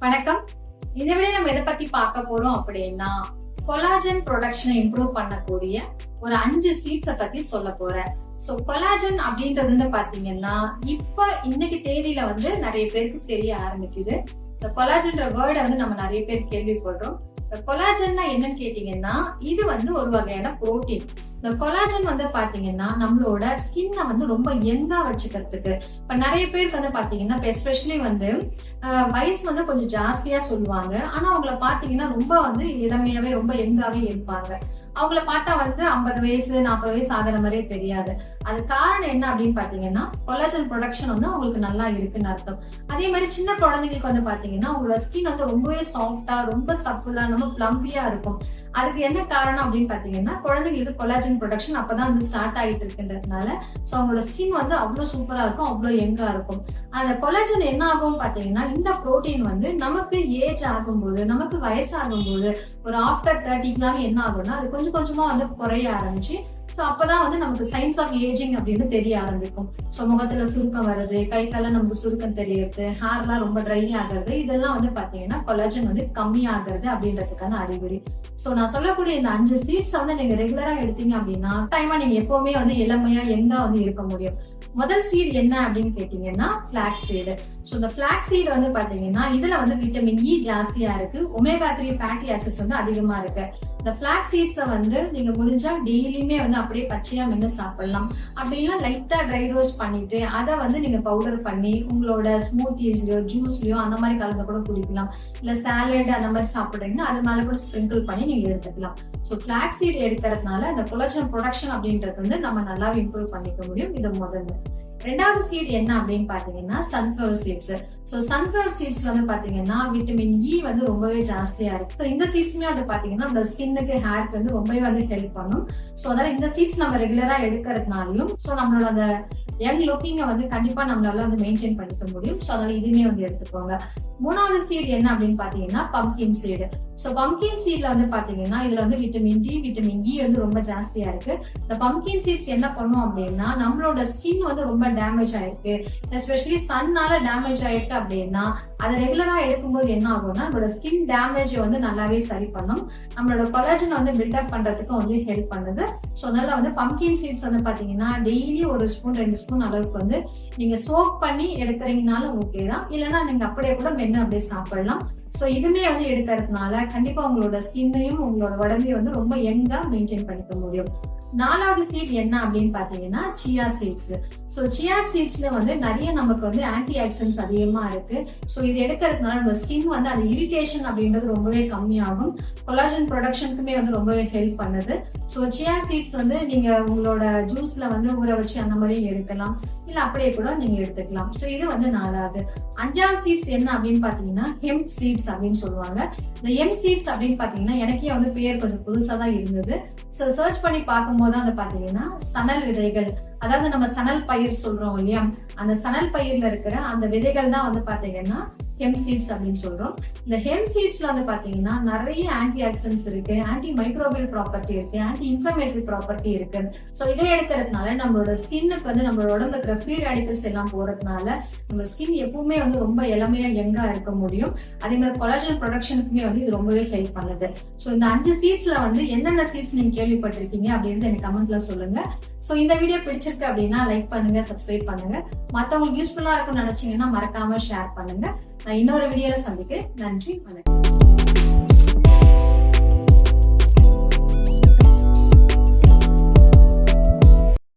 வணக்கம். இதை விட நம்ம எதை பத்தி பார்க்க போறோம் அப்படின்னா கொலாஜன் ப்ரொடக்ஷனை இம்ப்ரூவ் பண்ணக்கூடிய ஒரு அஞ்சு சீட்ஸை பத்தி சொல்ல போறேன். ஸோ கொலாஜன் அப்படின்றது வந்து பாத்தீங்கன்னா இப்ப இன்னைக்கு தேதியில வந்து நிறைய பேருக்கு தெரிய ஆரம்பிக்குது. இந்த கொலாஜன்ற வேர்டை வந்து நம்ம நிறைய பேர் கேள்விப்படுறோம். இந்த கொலாஜன்னா என்னன்னு கேட்டீங்கன்னா இது வந்து ஒரு வகையான புரோட்டீன் இந்த கொலாஜன் வந்து பாத்தீங்கன்னா நம்மளோட ஸ்கின்னை வந்து ரொம்ப யங்கா வச்சுக்கிறதுக்கு. இப்ப நிறைய பேருக்கு வந்து பாத்தீங்கன்னா இப்போ எஸ்பெஷலி வந்து வயசு வந்து கொஞ்சம் ஜாஸ்தியா சொல்லுவாங்க. ஆனா அவங்கள பாத்தீங்கன்னா ரொம்ப வந்து இளமையாவே ரொம்ப யங்காவே இருப்பாங்க. அவங்கள பார்த்தா வந்து ஐம்பது வயசு நாற்பது வயசு ஆகிற மாதிரியே தெரியாது. அது காரணம் என்ன அப்படின்னு பாத்தீங்கன்னா கொலாஜன் ப்ரொடக்ஷன் வந்து அவங்களுக்கு நல்லா இருக்குன்னு அர்த்தம். அதே மாதிரி சின்ன குழந்தைங்களுக்கு வந்து பாத்தீங்கன்னா அவங்களோட ஸ்கின் வந்து ரொம்பவே சாஃப்டா ரொம்ப சப்புலா ரொம்ப பிளம்பியா இருக்கும். அதுக்கு என்ன காரணம் அப்படின்னு பாத்தீங்கன்னா குழந்தைங்களுக்கு கொலாஜன் ப்ரொடக்ஷன் அப்பதான் வந்து ஸ்டார்ட் ஆகிட்டு இருக்குன்றதுனால ஸோ அவங்களோட ஸ்கின் வந்து அவ்வளோ சூப்பரா இருக்கும் அவ்வளோ எங்கா இருக்கும். அந்த கொலாஜன் என்ன ஆகும் பாத்தீங்கன்னா இந்த ப்ரோட்டீன் வந்து நமக்கு ஏஜ் ஆகும்போது நமக்கு வயசாகும்போது ஒரு ஆஃப்டர் தேர்ட்டிக்குனாலும் என்ன ஆகும்னா அது கொஞ்சம் கொஞ்சமாக வந்து குறைய ஆரம்பிச்சு ஸோ அப்பதான் வந்து நமக்கு சயின்ஸ் ஆஃப் ஏஜிங் அப்படின்னு தெரிய ஆரம்பிக்கும். ஸோ முகத்துல சுருக்கம் வருது கை கால நமக்கு சுருக்கம் தெரியறது ஹேர்லாம் ரொம்ப ட்ரை ஆகிறது இதெல்லாம் வந்து பாத்தீங்கன்னா கொலாஜன் வந்து கம்மி ஆகிறது அப்படின்றதுக்கான அறிகுறி. ஸோ நான் சொல்லக்கூடிய இந்த அஞ்சு சீட்ஸ் வந்து நீங்க ரெகுலரா எடுத்தீங்க அப்படின்னா டைமா நீங்க எப்பவுமே வந்து இளமையா எங்க வந்து இருக்க முடியும்? முதல் சீட் என்ன அப்படின்னு கேட்டீங்கன்னா ஃபிளாக் சீடு ஸோ இந்த ஃபிளாக் சீடு வந்து பாத்தீங்கன்னா இதுல வந்து விட்டமின் இ e ஜாஸ்தியா இருக்கு ஒமேகா த்ரீ ஃபேட்டி ஆசிட்ஸ் வந்து அதிகமா இருக்கு. இந்த ஃபிளாக் சீட்ஸை வந்து நீங்க முடிஞ்சா டெய்லியுமே வந்து அப்படியே பச்சையா மென்று சாப்பிடலாம். அப்படின்னா லைட்டா ட்ரை ரோஸ்ட் பண்ணிட்டு அதை வந்து நீங்க பவுடர் பண்ணி உங்களோட ஸ்மூத்திஸ்லயோ ஜூஸ்லயோ அந்த மாதிரி கலந்து கூட குடிக்கலாம். இல்ல சாலட் அந்த மாதிரி சாப்பிடுறீங்கன்னா அது மேல கூட ஸ்ப்ரிங்கிள் பண்ணி நீங்க எடுத்துக்கலாம். ஸோ ஃபிளாக்ஸீட் எடுக்கிறதுனால இந்த கொலஜன் ப்ரொடக்ஷன் அப்படின்றது வந்து நம்ம நல்லா இம்ப்ரூவ் பண்ணிக்க முடியும். இது முதல்ல. ரெண்டாவது சீட் என்ன அப்படின்னு பாத்தீங்கன்னா sunflower seeds so sunflower seeds வந்து பாத்தீங்கன்னா விட்டமின் இ e வந்து ரொம்பவே ஜாஸ்தியா இருக்கு. ஸோ இந்த சீட்ஸுமே வந்து பாத்தீங்கன்னா நம்ம ஸ்கின்னுக்கு ஹேருக்கு வந்து ரொம்பவே வந்து ஹெல்ப் பண்ணும். ஸோ அதனால இந்த சீட்ஸ் நம்ம ரெகுலரா எடுக்கிறதுனாலையும் ஸோ நம்மளோட அந்த யங் லுக்கிங்கை வந்து கண்டிப்பா நம்மளால வந்து மெயின்டைன் பண்ணிக்க முடியும். ஸோ அதனால இதுவுமே வந்து எடுத்துக்கோங்க. மூணாவது சீட் என்ன அப்படின்னு பாத்தீங்கன்னா பம்கின் சீடு ஸோ பம்கின் சீட்ல வந்து பாத்தீங்கன்னா இதுல வந்து விட்டமின் டி விட்டமின் இ வந்து ரொம்ப ஜாஸ்தியா இருக்கு. இந்த பம்கின் சீட்ஸ் என்ன பண்ணும் அப்படின்னா நம்மளோட ஸ்கின் வந்து ரொம்ப டேமேஜ் ஆயிருக்கு. எஸ்பெஷலி சன்னால டேமேஜ் ஆயிருக்கு அப்படின்னா அதை ரெகுலரா எடுக்கும்போது என்ன ஆகும்னா நம்மளோட ஸ்கின் டேமேஜை வந்து நல்லாவே சரி பண்ணும். நம்மளோட கொலாஜன் வந்து பில்டப் பண்றதுக்கு வந்து ஹெல்ப் பண்ணுது. ஸோ அதனால வந்து பம்கின் சீட்ஸ் வந்து பாத்தீங்கன்னா டெய்லி ஒரு ஸ்பூன் ரெண்டு ஸ்பூன் அளவுக்கு வந்து நீங்க சோக் பண்ணி எடுக்கிறீங்கனாலும் ஓகே தான். இல்லைன்னா நீங்க அப்படியே கூட மென்னு அப்படியே சாப்பிடலாம். ஸோ இதுமே வந்து எடுக்கிறதுனால கண்டிப்பா உங்களோட ஸ்கின்னையும் உங்களோட உடம்பையும் வந்து ரொம்ப யங்கா மெயின்டைன் பண்ணிக்க முடியும். நாலாவது சீட் என்ன அப்படின்னு பாத்தீங்கன்னா சியா சீட்ஸ் ஸோ சியா சீட்ஸ்ல வந்து நிறைய நமக்கு வந்து ஆன்டி ஆக்சிடென்ட்ஸ் அதிகமா இருக்கு. ஸோ இது எடுக்கிறதுனால நம்ம ஸ்கின் வந்து அந்த இரிட்டேஷன் அப்படின்றது ரொம்பவே கம்மியாகும். கொலாஜன் ப்ரொடக்ஷனுக்குமே வந்து ரொம்பவே ஹெல்ப் பண்ணுது. ஸோ சியா சீட்ஸ் வந்து நீங்க உங்களோட ஜூஸ்ல வந்து ஊற வச்சு அந்த மாதிரி எடுக்கலாம். இல்ல அப்படியே கூட நீங்க எடுத்துக்கலாம். ஸோ இது வந்து நாலாவது. அஞ்சாவது சீட்ஸ் என்ன அப்படின்னு பாத்தீங்கன்னா ஹெம்ப் சீட்ஸ் அப்படின்னு சொல்லுவாங்க. இந்த எம் சீட்ஸ் அப்படின்னு பாத்தீங்கன்னா எனக்கே வந்து பேர் கொஞ்சம் புதுசா தான் இருந்தது. ஸோ சர்ச் பண்ணி பார்க்கும்போது தான் வந்து பாத்தீங்கன்னா சணல் விதைகள். அதாவது நம்ம சணல் பயிர் சொல்றோம் இல்லையா? அந்த சணல் பயிர்ல இருக்கிற அந்த விதைகள் தான் வந்து பாத்தீங்கன்னா ஹெம் சீட்ஸ் அப்படின்னு சொல்றோம். இந்த ஹெம் சீட்ஸ்ல வந்து பாத்தீங்கன்னா நிறைய ஆன்டி ஆக்சிடென்ட்ஸ் இருக்கு ஆன்டி மைக்ரோபியல் ப்ராப்பர்ட்டி இருக்கு ஆன்டி இன்ஃபர்மேட்டரி ப்ராப்பர்ட்டி இருக்கு. ஸோ இதை எடுக்கிறதுனால நம்மளோட ஸ்கின்னுக்கு வந்து நம்மளோட உடம்புல இருக்கிற ஃப்ரீ ரேடிக்கல்ஸ் எல்லாம் போறதுனால நம்ம ஸ்கின் எப்பவுமே வந்து ரொம்ப இளமையா யங்கா இருக்க முடியும். அதே மாதிரி கொலாஜன் ப்ரொடக்ஷனுக்குமே வந்து இது ரொம்பவே ஹெல்ப் பண்ணுது. ஸோ இந்த அஞ்சு சீட்ஸ்ல வந்து என்னென்ன சீட்ஸ் நீங்க கேள்விப்பட்டிருக்கீங்க அப்படின்னு எனக்கு கமெண்ட்ல சொல்லுங்க. ஸோ இந்த வீடியோ பிடிச்சிருக்கு அப்படின்னா லைக் பண்ணுங்க சப்ஸ்கிரைப் பண்ணுங்க. மற்றவங்களுக்கு யூஸ்ஃபுல்லா இருக்கும்னு நினைச்சீங்கன்னா மறக்காம ஷேர் பண்ணுங்க. நான் இன்னொரு வீடியோவில் சந்திக்கிறேன். நன்றி வணக்கம்.